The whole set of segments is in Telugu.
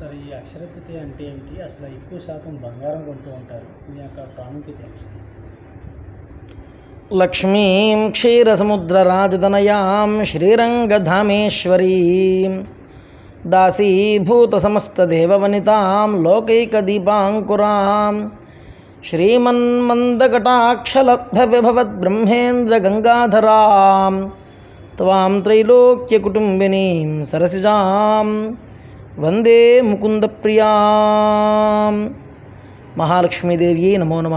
సార్ ఈ అక్షరతృతి అంటే ఏమిటి? అసలు ఎక్కువ శాతం బంగారం కొంటూ ఉంటారు. మీ యొక్క ప్రాముఖ్యత ఏమిటి? సార్ లక్ష్మీం క్షీరసముద్రరాజదనయాం శ్రీరంగధామేశ్వరీం. దాసీభూతసమస్తదేవవనితాం లోకైకదీపాంకురాం. శ్రీమన్మందకటాక్షలబ్ధవిభవద్బ్రహ్మేంద్రగంగాధరాం. త్వాం త్రైలోక్యకుటుంబినీం సరసిజాం. వందే ముకుందప్రియాం. మహాలక్ష్మీదేవి నమో నమ.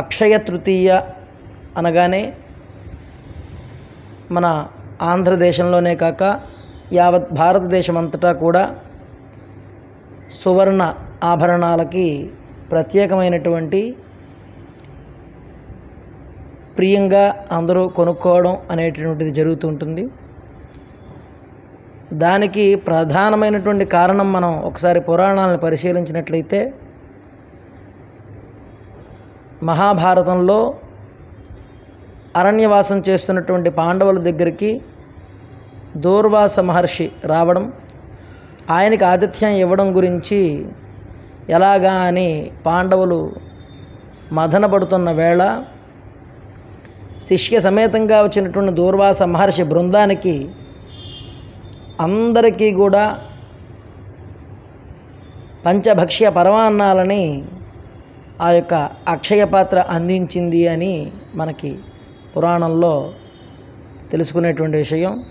అక్షయ తృతీయ అనగానే మన ఆంధ్రదేశంలోనే కాక యావత్ భారతదేశం అంతటా కూడా సువర్ణ ఆభరణాలకి ప్రత్యేకమైనటువంటి ప్రియంగా అందరూ కొనుక్కోవడం అనేటటువంటిది జరుగుతూ ఉంటుంది. దానికి ప్రధానమైనటువంటి కారణం మనం ఒకసారి పురాణాలను పరిశీలించినట్లయితే మహాభారతంలో అరణ్యవాసం చేస్తున్నటువంటి పాండవుల దగ్గరికి దూర్వాస మహర్షి రావడం ఆయనకి ఆతిథ్యం ఇవ్వడం గురించి ఎలాగా అని పాండవులు మదనపడుతున్న వేళ శిష్య సమేతంగా వచ్చినటువంటి దూర్వాస మహర్షి బృందానికి అందరికీ కూడా పంచభక్ష్య పరమాన్నాలని ఆ యొక్క అక్షయ పాత్ర అందించింది అని మనకి పురాణంలో తెలుసుకునేటువంటి విషయం.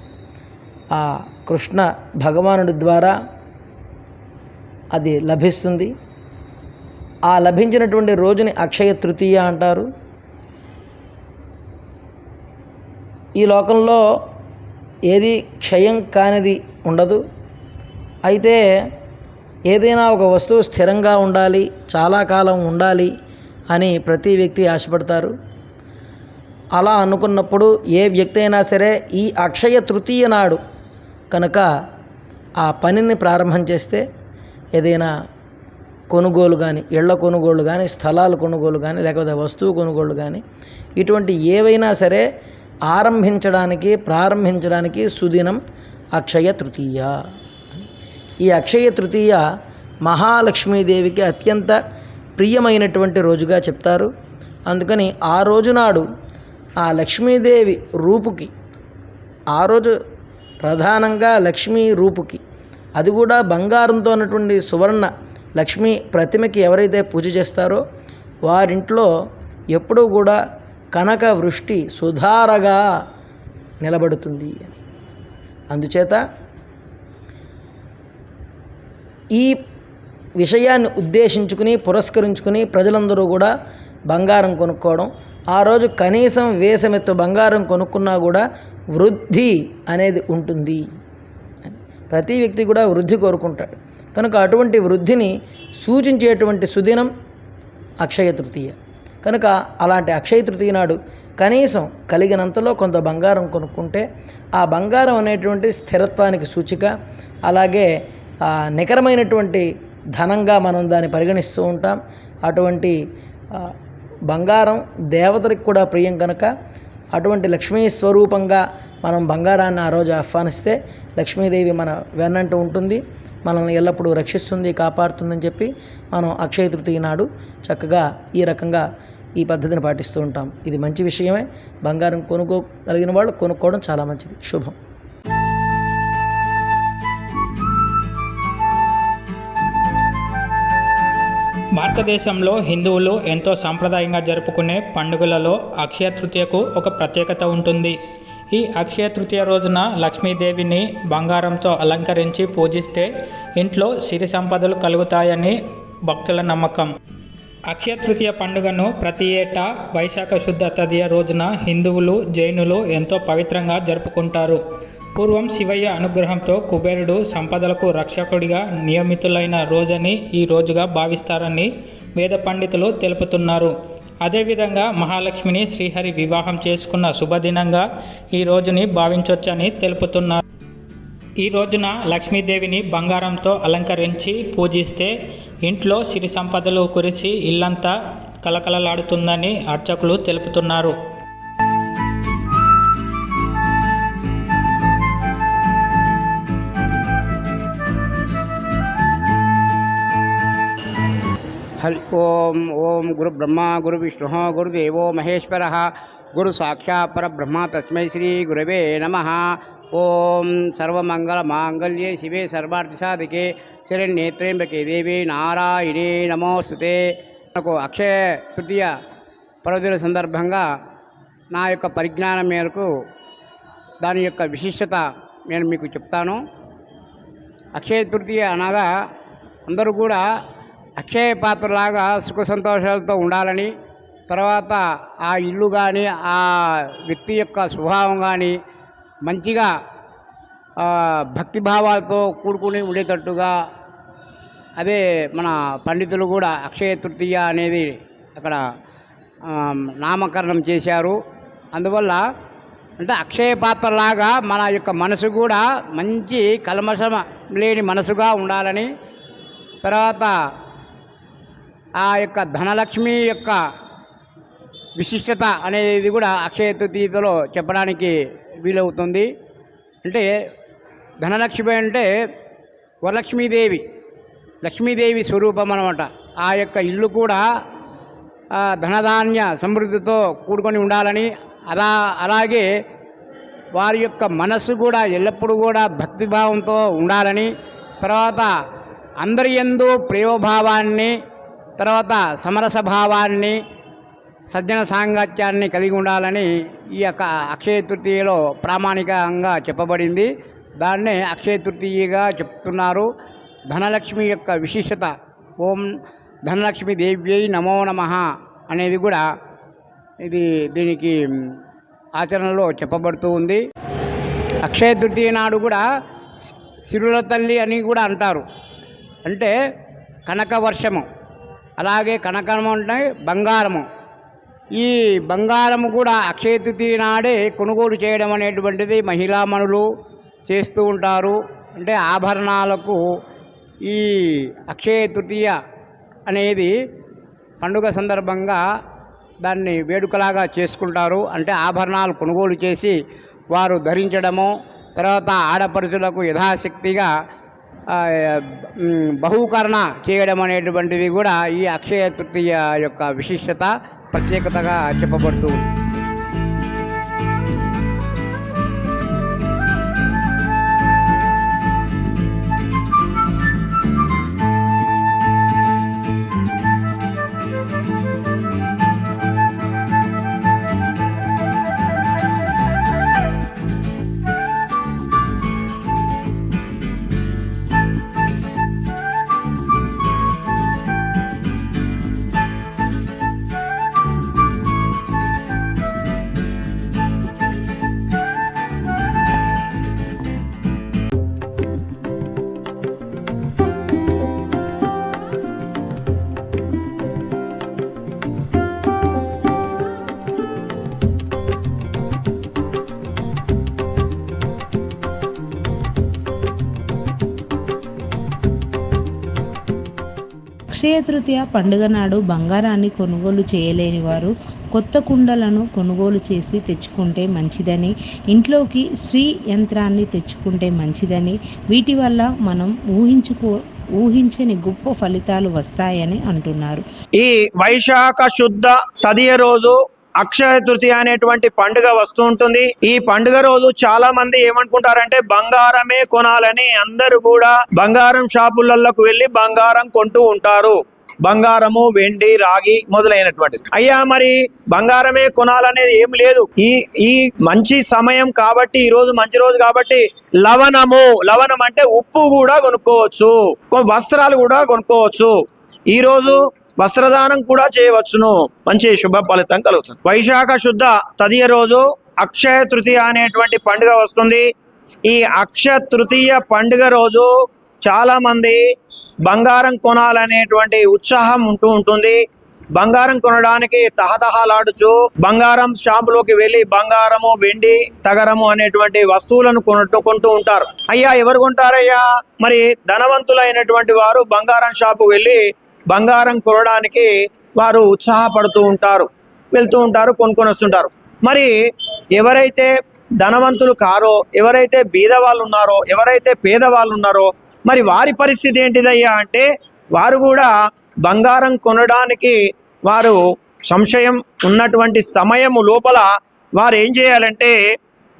ఆ కృష్ణ భగవానుడి ద్వారా అది లభిస్తుంది. ఆ లభించినటువంటి రోజుని అక్షయ తృతీయ అంటారు. ఈ లోకంలో ఏది క్షయం కానిది ఉండదు. అయితే ఏదైనా ఒక వస్తువు స్థిరంగా ఉండాలి చాలా కాలం ఉండాలి అని ప్రతి వ్యక్తి ఆశపడతారు. అలా అనుకున్నప్పుడు ఏ వ్యక్తి అయినా సరే ఈ అక్షయ తృతీయ నాడు కనుక ఆ పనిని ప్రారంభం చేస్తే ఏదైనా కొనుగోలు కానీ ఇళ్ళ కొనుగోలు కానీ స్థలాలు కొనుగోలు కానీ లేకపోతే వస్తువు కొనుగోలు కానీ ఇటువంటి ఏవైనా సరే ఆరంభించడానికి ప్రారంభించడానికి సుదినం అక్షయ తృతీయ. ఈ అక్షయ తృతీయ మహాలక్ష్మీదేవికి అత్యంత ప్రియమైనటువంటి రోజుగా చెప్తారు. అందుకని ఆ రోజు నాడు ఆ లక్ష్మీదేవి రూపుకి ఆ రోజు ప్రధానంగా లక్ష్మీ రూపుకి అది కూడా బంగారంతో ఉన్నటువంటి సువర్ణ లక్ష్మీ ప్రతిమకి ఎవరైతే పూజ చేస్తారో వారింట్లో ఎప్పుడూ కూడా కనక వృష్టి సుధారగా నిలబడుతుంది అని. అందుచేత ఈ విషయాన్ని ఉద్దేశించుకుని పురస్కరించుకుని ప్రజలందరూ కూడా బంగారం కొనుక్కోవడం ఆ రోజు కనీసం వేసమెత్తు బంగారం కొనుక్కున్నా కూడా వృద్ధి అనేది ఉంటుంది ప్రతి వ్యక్తి కూడా వృద్ధి కోరుకుంటాడు. కనుక అటువంటి వృద్ధిని సూచించేటువంటి సుదినం అక్షయ తృతీయ. కనుక అలాంటి అక్షయ తృతీయ నాడు కనీసం కలిగినంతలో కొంత బంగారం కొనుక్కుంటే ఆ బంగారం అనేటువంటి స్థిరత్వానికి సూచిక. అలాగే నికరమైనటువంటి ధనంగా మనం దాన్ని పరిగణిస్తూ ఉంటాం. అటువంటి బంగారం దేవతలకు కూడా ప్రియం కనుక అటువంటి లక్ష్మీ స్వరూపంగా మనం బంగారాన్ని ఆ రోజు ఆహ్వానిస్తే లక్ష్మీదేవి మన వెన్నంటూ ఉంటుంది. మనల్ని ఎల్లప్పుడూ రక్షిస్తుంది కాపాడుతుందని చెప్పి మనం అక్షయ తృతీయ నాడు చక్కగా ఈ రకంగా ఈ పద్ధతిని పాటిస్తూ ఉంటాం. ఇది మంచి విషయమే. బంగారం కొనుక్కోగలిగిన వాళ్ళు కొనుక్కోవడం చాలా మంచిది. శుభం. భారతదేశంలో హిందువులు ఎంతో సాంప్రదాయంగా జరుపుకునే పండుగలలో అక్షయ తృతీయకు ఒక ప్రత్యేకత ఉంటుంది. ఈ అక్షయ తృతీయ రోజున లక్ష్మీదేవిని బంగారంతో అలంకరించి పూజిస్తే ఇంట్లో సిరి సంపదలు కలుగుతాయని భక్తుల నమ్మకం. అక్షయ తృతీయ పండుగను ప్రతి ఏటా వైశాఖ శుద్ధ తదియ రోజున హిందువులు జైనులు ఎంతో పవిత్రంగా జరుపుకుంటారు. పూర్వం శివయ్య అనుగ్రహంతో కుబేరుడు సంపదలకు రక్షకుడిగా నియమితులైన రోజని ఈ రోజుగా భావిస్తారని వేద పండితులు తెలుపుతున్నారు. అదేవిధంగా మహాలక్ష్మిని శ్రీహరి వివాహం చేసుకున్న శుభదినంగా ఈ రోజుని భావించవచ్చని తెలుపుతున్నారు. ఈ రోజున లక్ష్మీదేవిని బంగారంతో అలంకరించి పూజిస్తే ఇంట్లో సిరి సంపదలు కురిసి ఇల్లంతా కలకలలాడుతుందని అర్చకులు తెలుపుతున్నారు. హరి ఓం ఓం గురు బ్రహ్మ గురు విష్ణు గురుదేవో మహేశ్వర. గురు సాక్షాపర పరబ్రహ్మ తస్మై శ్రీ గురవే నమ. ఓం సర్వమంగళ మాంగళ్యే శివే సర్వార్థ సాధికే శరణ్యేత్రేంబకే దేవి నారాయణే నమోస్తుతే. నాకు అక్షయ తృతీయ పర్వదిన సందర్భంగా నా యొక్క పరిజ్ఞానం మేరకు దాని యొక్క విశిష్టత నేను మీకు చెప్తాను. అక్షయ తృతీయ అనగా అందరూ కూడా అక్షయ పాత్రలాగా సుఖ సంతోషాలతో ఉండాలని తర్వాత ఆ ఇల్లు కానీ ఆ వ్యక్తి యొక్క స్వభావం కానీ మంచిగా భక్తిభావాలతో కూడుకుని ఉండేటట్టుగా అదే మన పండితులు కూడా అక్షయ తృతీయ అనేది అక్కడ నామకరణం చేశారు. అందువల్ల అంటే అక్షయ పాత్రలాగా మన యొక్క మనసు కూడా మంచి కల్మషం లేని మనసుగా ఉండాలని తర్వాత ఆ యొక్క ధనలక్ష్మి యొక్క విశిష్టత అనేది కూడా అక్షయ తృతీయతలో చెప్పడానికి వీలవుతుంది. అంటే ధనలక్ష్మి అంటే వరలక్ష్మీదేవి. లక్ష్మీదేవి స్వరూపం అనమాట ఆ యొక్క ఇల్లు కూడా ధనధాన్య సమృద్ధితో కూడుకొని ఉండాలని అలా అలాగే వారి యొక్క మనస్సు కూడా ఎల్లప్పుడూ కూడా భక్తిభావంతో ఉండాలని తర్వాత అందరి యందు ప్రేమభావాన్ని తర్వాత సమరస భావాన్ని సజ్జన సాంగత్యాన్ని కలిగి ఉండాలని ఈ యొక్క అక్షయ తృతీయలో ప్రామాణికంగా చెప్పబడింది. దాన్నే అక్షయ తృతీయగా చెప్తున్నారు. ధనలక్ష్మి యొక్క విశిష్టత ఓం ధనలక్ష్మి దేవ్యై నమో నమ అనేది కూడా ఇది దీనికి ఆచరణలో చెప్పబడుతూ ఉంది. అక్షయ తృతీయ నాడు కూడా సిరుల తల్లి అని కూడా అంటారు. అంటే కనక వర్షము అలాగే కనకము అంటే బంగారము. ఈ బంగారము కూడా అక్షయ తృతీయ నాడే కొనుగోలు చేయడం అనేటువంటిది మహిళామణులు చేస్తూ ఉంటారు. అంటే ఆభరణాలకు ఈ అక్షయ తృతీయ అనేది పండుగ సందర్భంగా దాన్ని వేడుకలాగా చేసుకుంటారు. అంటే ఆభరణాలు కొనుగోలు చేసి వారు ధరించడము తర్వాత ఆడపడుచులకు యథాశక్తిగా బహుకరణ చేయడం అనేటువంటిది కూడా ఈ అక్షయ తృతీయ యొక్క విశిష్టత ప్రత్యేకతగా చెప్పబడుతూ అక్షయ తృతీయ పండుగ నాడు బంగారాన్ని కొనుగోలు చేయలేని వారు కొత్త కుండలను కొనుగోలు చేసి తెచ్చుకుంటే మంచిదని ఇంట్లోకి శ్రీ యంత్రాన్ని తెచ్చుకుంటే మంచిదని వీటి వల్ల మనం ఊహించుకో ఊహించని గొప్ప ఫలితాలు వస్తాయని అంటున్నారు. ఈ వైశాఖ శుద్ధ తదియ రోజు అక్షయ తృతీయ అనేటువంటి పండుగ వస్తూ ఉంటుంది. ఈ పండుగ రోజు చాలా మంది ఏమనుకుంటారంటే బంగారమే కొనాలని అందరూ కూడా బంగారం షాపులలోకి వెళ్ళి బంగారం కొంటూ ఉంటారు. బంగారము వెండి రాగి మొదలైనటువంటిది. అయ్యా మరి బంగారమే కొనాలనేది ఏం లేదు. ఈ ఈ మంచి సమయం కాబట్టి ఈ రోజు మంచి రోజు కాబట్టి లవణము లవణం అంటే ఉప్పు కూడా కొనుక్కోవచ్చు. కొ- వస్త్రాలు కూడా కొనుక్కోవచ్చు. ఈ రోజు వస్త్రదానం కూడా చేయవచ్చును. మంచి శుభ ఫలితం కలుగుతుంది. వైశాఖ శుద్ధ తదియ రోజు అక్షయ తృతీయ అనేటువంటి పండుగ వస్తుంది. ఈ అక్షయ తృతీయ పండుగ రోజు చాలా మంది బంగారం కొనాలనేటువంటి ఉత్సాహం ఉంటూ ఉంటుంది. బంగారం కొనడానికి తహతహలాడుచు బంగారం షాపులోకి వెళ్ళి బంగారము వెండి తగరము అనేటువంటి వస్తువులను కొనట్టు కొంటూ ఉంటారు. అయ్యా ఎవరు కొంటారయ్యా? మరి ధనవంతులైనటువంటి వారు బంగారం షాపు వెళ్ళి బంగారం కొనడానికి వారు ఉత్సాహపడుతూ ఉంటారు వెళ్తూ ఉంటారు కొనుక్కొని వస్తుంటారు. మరి ఎవరైతే ధనవంతులు కారో ఎవరైతే బీదవాళ్ళు ఉన్నారో ఎవరైతే పేదవాళ్ళు ఉన్నారో మరి వారి పరిస్థితి ఏంటిదయ్యా అంటే వారు కూడా బంగారం కొనడానికి వారు సంశయం ఉన్నటువంటి సమయము లోపల వారు ఏం చేయాలంటే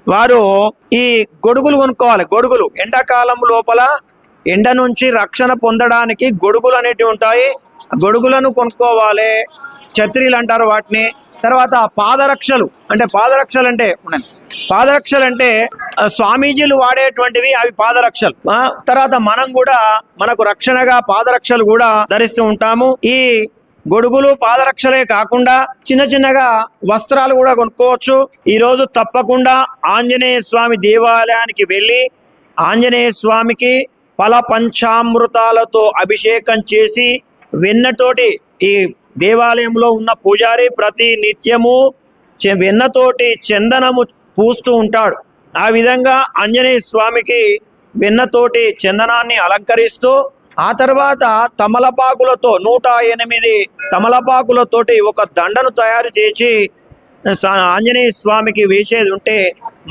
వారు ఈ గొడుగులు కొనుక్కోవాలి. గొడుగులు ఎండాకాలం లోపల ఎండ నుంచి రక్షణ పొందడానికి గొడుగులు అనేటివి ఉంటాయి. గొడుగులను కొనుక్కోవాలి. ఛత్రీలు అంటారు వాటిని. తర్వాత పాదరక్షలు. అంటే పాదరక్షలు అంటే పాదరక్షలు అంటే స్వామీజీలు వాడేటువంటివి అవి పాదరక్షలు. ఆ, తర్వాత మనం కూడా మనకు రక్షణగా పాదరక్షలు కూడా ధరిస్తూ ఉంటాము. ఈ గొడుగులు పాదరక్షలే కాకుండా చిన్న చిన్నగా వస్త్రాలు కూడా కొనుక్కోవచ్చు. ఈ రోజు తప్పకుండా ఆంజనేయ స్వామి దేవాలయానికి వెళ్ళి ఆంజనేయ స్వామికి ఫల పంచామృతాలతో అభిషేకం చేసి వెన్నతోటి ఈ దేవాలయంలో ఉన్న పూజారి ప్రతి నిత్యము చె- వెన్నతోటి చందనము పూస్తూ ఉంటాడు. ఆ విధంగా ఆంజనేయ స్వామికి వెన్నతోటి చందనాన్ని అలంకరిస్తూ ఆ తర్వాత తమలపాకులతో నూట ఎనిమిది తమలపాకులతోటి ఒక దండను తయారు చేసి ఆంజనేయ స్వామికి వేసేది ఉంటే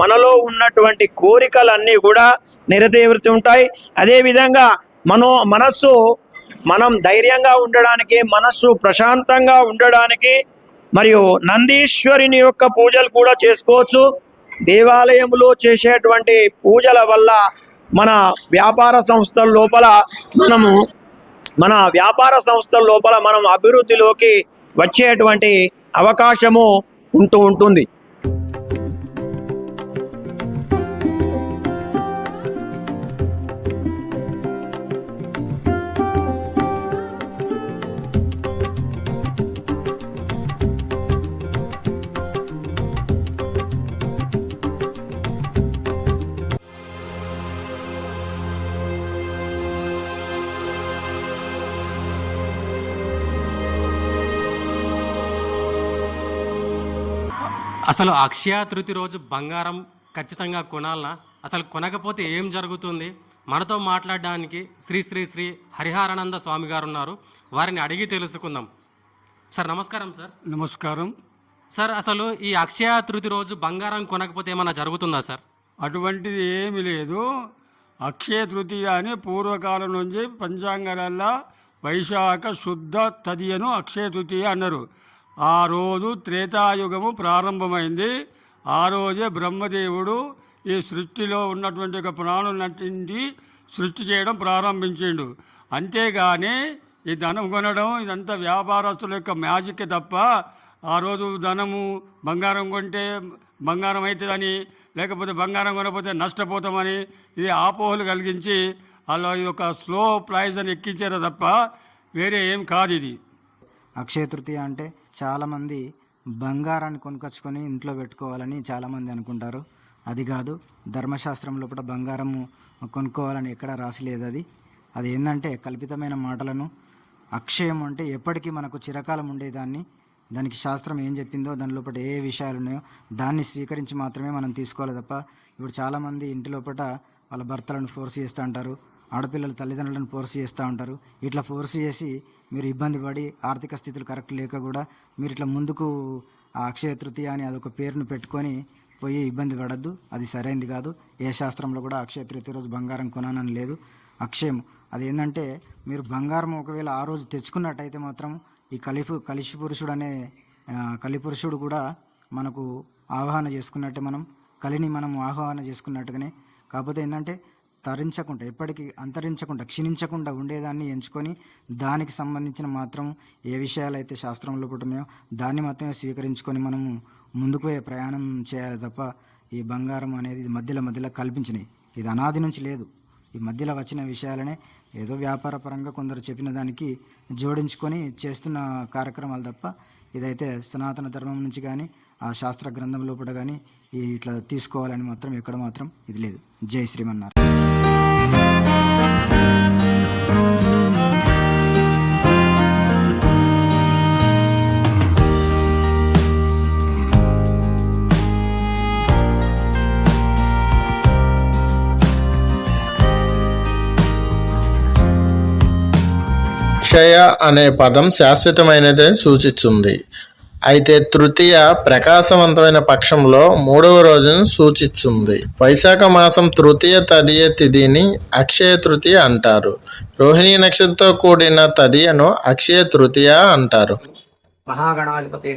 మనలో ఉన్నటువంటి కోరికలన్నీ కూడా నెరవేరుతూ ఉంటాయి. అదేవిధంగా మనో మనస్సు మనం ధైర్యంగా ఉండడానికి మనస్సు ప్రశాంతంగా ఉండడానికి మరియు నందీశ్వరిని యొక్క పూజలు కూడా చేసుకోవచ్చు. దేవాలయంలో చేసేటువంటి పూజల వల్ల మన వ్యాపార సంస్థల లోపల మనము మన వ్యాపార సంస్థల లోపల మనం అభివృద్ధిలోకి వచ్చేటువంటి అవకాశము ఉంటూ ఉంటుంది. అసలు అక్షయ తృతీయ రోజు బంగారం ఖచ్చితంగా కొనాలనా? అసలు కొనకపోతే ఏం జరుగుతుంది? మనతో మాట్లాడడానికి శ్రీ శ్రీ శ్రీ హరిహరానంద స్వామి గారు ఉన్నారు వారిని అడిగి తెలుసుకుందాం. సార్ నమస్కారం సార్. నమస్కారం. సార్ అసలు ఈ అక్షయ తృతీయ రోజు బంగారం కొనకపోతే ఏమైనా జరుగుతుందా సార్? అటువంటిది ఏమీ లేదు. అక్షయ తృతీయ అని పూర్వకాలం నుంచి పంచాంగాలల్లా వైశాఖ శుద్ధ తదియను అక్షయ తృతీయ అన్నారు. ఆ రోజు త్రేతాయుగము ప్రారంభమైంది. ఆ రోజే బ్రహ్మదేవుడు ఈ సృష్టిలో ఉన్నటువంటి ఒక ప్రాణులన్నింటి సృష్టి చేయడం ప్రారంభించిండు. అంతేగాని ఈ ధనం కొనడం ఇదంతా వ్యాపారస్తుల యొక్క మ్యాజిక్ తప్ప ఆ రోజు ధనము బంగారం కొంటే బంగారం అవుతుందని లేకపోతే బంగారం కొనకపోతే నష్టపోతామని ఇది ఆపోహలు కలిగించి అలా ఇది ఒక స్లో ప్రైజ్ అని ఎక్కించారు తప్ప వేరే ఏం కాదు ఇది. అక్షయ తృతీయ అంటే చాలామంది బంగారాన్ని కొనుకొచ్చుకొని ఇంట్లో పెట్టుకోవాలని చాలామంది అనుకుంటారు. అది కాదు ధర్మశాస్త్రం లోపల బంగారము కొనుక్కోవాలని ఎక్కడ రాసిలేదు అది. అది ఏంటంటే కల్పితమైన మాటలను. అక్షయం అంటే ఎప్పటికీ మనకు చిరకాలం ఉండేదాన్ని. దానికి శాస్త్రం ఏం చెప్పిందో దాని లోపల ఏ విషయాలు ఉన్నాయో దాన్ని స్వీకరించి మాత్రమే మనం తీసుకోవాలి తప్ప ఇప్పుడు చాలామంది ఇంటి లోపల వాళ్ళ భర్తలను ఫోర్స్ చేస్తూ ఉంటారు ఆడపిల్లల తల్లిదండ్రులను ఫోర్స్ చేస్తూ ఉంటారు. ఇట్లా ఫోర్స్ చేసి మీరు ఇబ్బంది పడి ఆర్థిక స్థితులు కరెక్ట్ లేక కూడా మీరు ఇట్లా ముందుకు ఆ అక్షయ తృతీయ అని అదొక పేరును పెట్టుకొని పోయి ఇబ్బంది పడద్దు. అది సరైనది కాదు. ఏ శాస్త్రంలో కూడా అక్షయ తృతీయ రోజు బంగారం కొనాలని లేదు. అక్షయం. అది ఏంటంటే మీరు బంగారం ఒకవేళ ఆ రోజు తెచ్చుకున్నట్టయితే మాత్రం ఈ కలిపు కలిషి పురుషుడు అనే కలిపురుషుడు కూడా మనకు ఆవాహన చేసుకున్నట్టే మనం కలిని మనం ఆహ్వాన చేసుకున్నట్టుగానే. కాకపోతే ఏంటంటే తరించకుండా ఎప్పటికీ అంతరించకుండా క్షీణించకుండా ఉండేదాన్ని ఎంచుకొని దానికి సంబంధించిన మాత్రం ఏ విషయాలు అయితే శాస్త్రంలో పుట్టినాయో దాన్ని మాత్రమే స్వీకరించుకొని మనము ముందుకు ప్రయాణం చేయాలి తప్ప ఈ బంగారం అనేది ఇది మధ్యలో మధ్యలో కల్పించినాయి ఇది అనాది నుంచి లేదు. ఈ మధ్యలో వచ్చిన విషయాలనే ఏదో వ్యాపార పరంగా కొందరు చెప్పిన దానికి జోడించుకొని చేస్తున్న కార్యక్రమాలు తప్ప ఇదైతే సనాతన ధర్మం నుంచి కానీ ఆ శాస్త్ర గ్రంథం లోపల కానీ ఇట్లా తీసుకోవాలని మాత్రం ఎక్కడ మాత్రం ఇది లేదు. జై శ్రీమన్నారు క్షయ అనే పదం శాశ్వతమైనదని సూచిస్తుంది. అయితే తృతీయ ప్రకాశవంతమైన పక్షంలో మూడవ రోజును సూచిస్తుంది. వైశాఖ మాసం తృతీయ తదియ తిథిని అక్షయ తృతీయ అంటారు. రోహిణి నక్షత్రంతో కూడిన తదియను అక్షయ తృతీయ అంటారు. మహాగణాధిపతి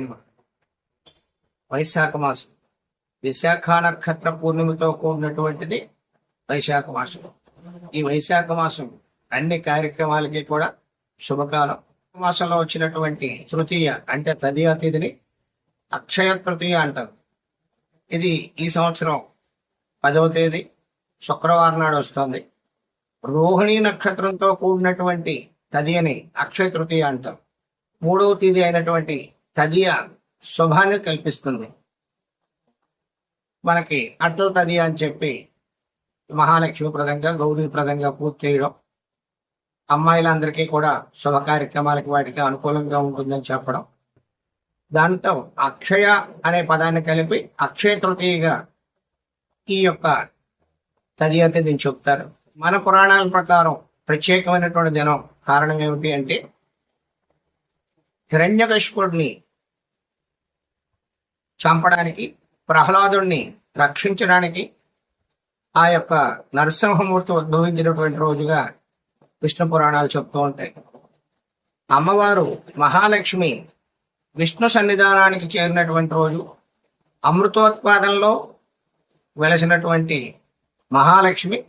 వైశాఖ మాసం. విశాఖ నక్షత్ర పూర్ణిమతో కూడినటువంటిది వైశాఖ మాసం. ఈ వైశాఖ మాసం అన్ని కార్యక్రమాలకి కూడా శుభకాలం. మాసంలో వచ్చినటువంటి తృతీయ అంటే తదియ తిథిని అక్షయ తృతీయ అంటారు. ఇది ఈ సంవత్సరం పదవ తేదీ శుక్రవారం నాడు వస్తుంది. రోహిణి నక్షత్రంతో కూడినటువంటి తదియని అక్షయ తృతీయ అంటారు. మూడవ తేదీ అయినటువంటి తదియ శుభాన్ని కల్పిస్తుంది. మనకి అట్ల తదియ అని చెప్పి మహాలక్ష్మిప్రదంగా గౌరీప్రదంగా పూర్తి చేయడం అమ్మాయిలందరికీ కూడా శుభ కార్యక్రమాలకి వాటికి అనుకూలంగా ఉంటుందని చెప్పడం. దాంతో అక్షయ అనే పదాన్ని కలిపి అక్షయ తృతీయగా ఈ యొక్క తదియ దీన్ని చెప్తారు. మన పురాణాల ప్రకారం ప్రత్యేకమైనటువంటి దినం కారణం ఏమిటి అంటే హిరణ్యకశిపుడిని చంపడానికి ప్రహ్లాదుడిని రక్షించడానికి ఆ యొక్క నరసింహమూర్తి ఉద్భవించినటువంటి రోజుగా విష్ణు పురాణాలు చెప్తూ ఉంటాయి. అమ్మవారు మహాలక్ష్మి విష్ణు సన్నిధానానికి చేరినటువంటి రోజు అమృతోత్పాదనలో వెలసినటువంటి మహాలక్ష్మి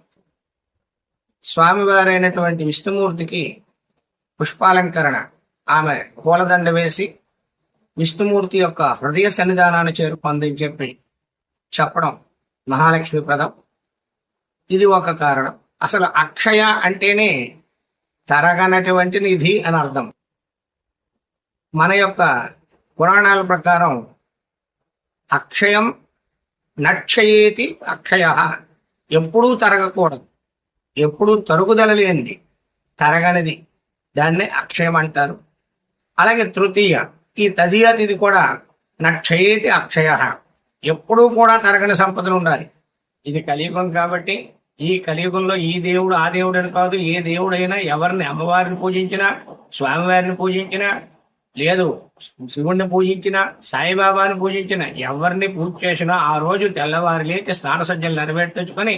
స్వామివారైనటువంటి విష్ణుమూర్తికి పుష్పాలంకరణ. ఆమె పూలదండ వేసి విష్ణుమూర్తి యొక్క హృదయ సన్నిధానాన్ని చేరుకుందని చెప్పి చెప్పడం మహాలక్ష్మి ప్రదం. ఇది ఒక కారణం. అసలు అక్షయ అంటేనే తరగనటువంటి నిధి అని అర్థం. మన యొక్క పురాణాల ప్రకారం అక్షయం నక్షయేతి అక్షయ. ఎప్పుడూ తరగకూడదు. ఎప్పుడూ తరుగుదల లేనిది. తరగనిది. దాన్నే అక్షయం అంటారు. అలాగే తృతీయ ఈ తదియతిథి కూడా నక్షయేతి అక్షయ. ఎప్పుడూ కూడా తరగని సంపదలు ఉండాలి. ఇది కలియుగం కాబట్టి ఈ కలియుగంలో ఈ దేవుడు ఆ దేవుడు అని కాదు ఏ దేవుడైనా ఎవరిని అమ్మవారిని పూజించినా స్వామివారిని పూజించినా లేదు శివుణ్ణి పూజించినా సాయిబాబాని పూజించినా ఎవరిని పూజ చేసినా ఆ రోజు తెల్లవారు లేచి స్నాన సజ్జలు నెరవేర్చుకొని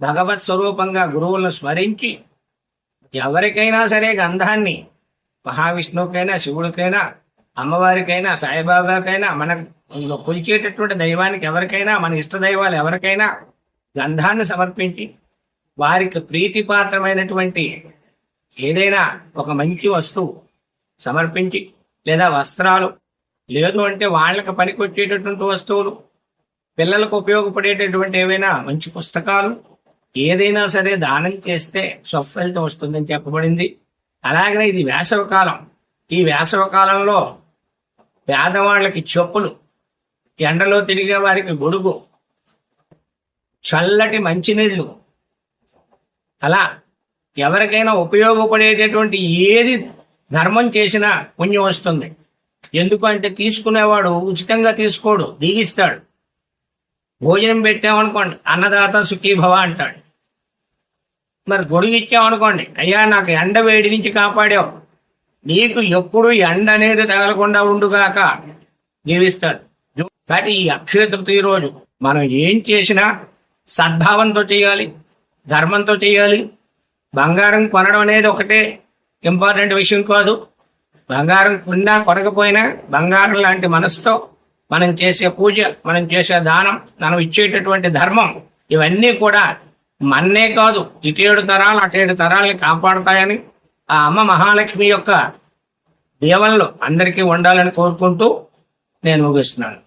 భగవత్ స్వరూపంగా గురువులను స్మరించి ఎవరికైనా సరే గంధాన్ని మహావిష్ణువుకైనా శివుడికైనా అమ్మవారికైనా సాయిబాబాకైనా మన కొలిచేటటువంటి దైవానికి ఎవరికైనా మన ఇష్ట దైవాలు ఎవరికైనా గంధాన్ని సమర్పించి వారికి ప్రీతిపాత్రమైనటువంటి ఏదైనా ఒక మంచి వస్తువు సమర్పించి లేదా వస్త్రాలు లేదు అంటే వాళ్ళకి పనికొచ్చేటటువంటి వస్తువులు పిల్లలకు ఉపయోగపడేటటువంటి ఏవైనా మంచి పుస్తకాలు ఏదైనా సరే దానం చేస్తే స్వఫలితం వస్తుందని చెప్పబడింది. అలాగనే ఇది వేసవ కాలం ఈ వేసవ కాలంలో పేదవాళ్ళకి చెప్పులు ఎండలో తిరిగే వారికి గొడుగు చల్లటి మంచినీళ్ళు అలా ఎవరికైనా ఉపయోగపడేటటువంటి ఏది ధర్మం చేసినా పుణ్యం వస్తుంది. ఎందుకంటే తీసుకునేవాడు ఉచితంగా తీసుకోడు దీగిస్తాడు. భోజనం పెట్టామనుకోండి అన్నదాత సుఖీభవ అంటాడు. మరి గొడుగు ఇచ్చామనుకోండి అయ్యా నాకు ఎండ వేడి నుంచి కాపాడావు. నీకు ఎప్పుడు ఎండ అనేది తగలకుండా ఉండుగాక జీవిస్తాడు కాబట్టి ఈ అక్షయ తృతీయ రోజు మనం ఏం చేసినా సద్భావంతో చేయాలి. ధర్మంతో చేయాలి. బంగారం కొనడం అనేది ఒకటే ఇంపార్టెంట్ విషయం కాదు. బంగారం కొన్నా కొనకపోయినా బంగారం లాంటి మనసుతో మనం చేసే పూజ మనం చేసే దానం మనం ఇచ్చేటటువంటి ధర్మం ఇవన్నీ కూడా మన్నే కాదు. ఇటేడు తరాలు అటేడు తరాలని కాపాడుతాయని ఆ అమ్మ మహాలక్ష్మి యొక్క దీవెనలు అందరికీ ఉండాలని కోరుకుంటూ నేను ముగిస్తున్నాను.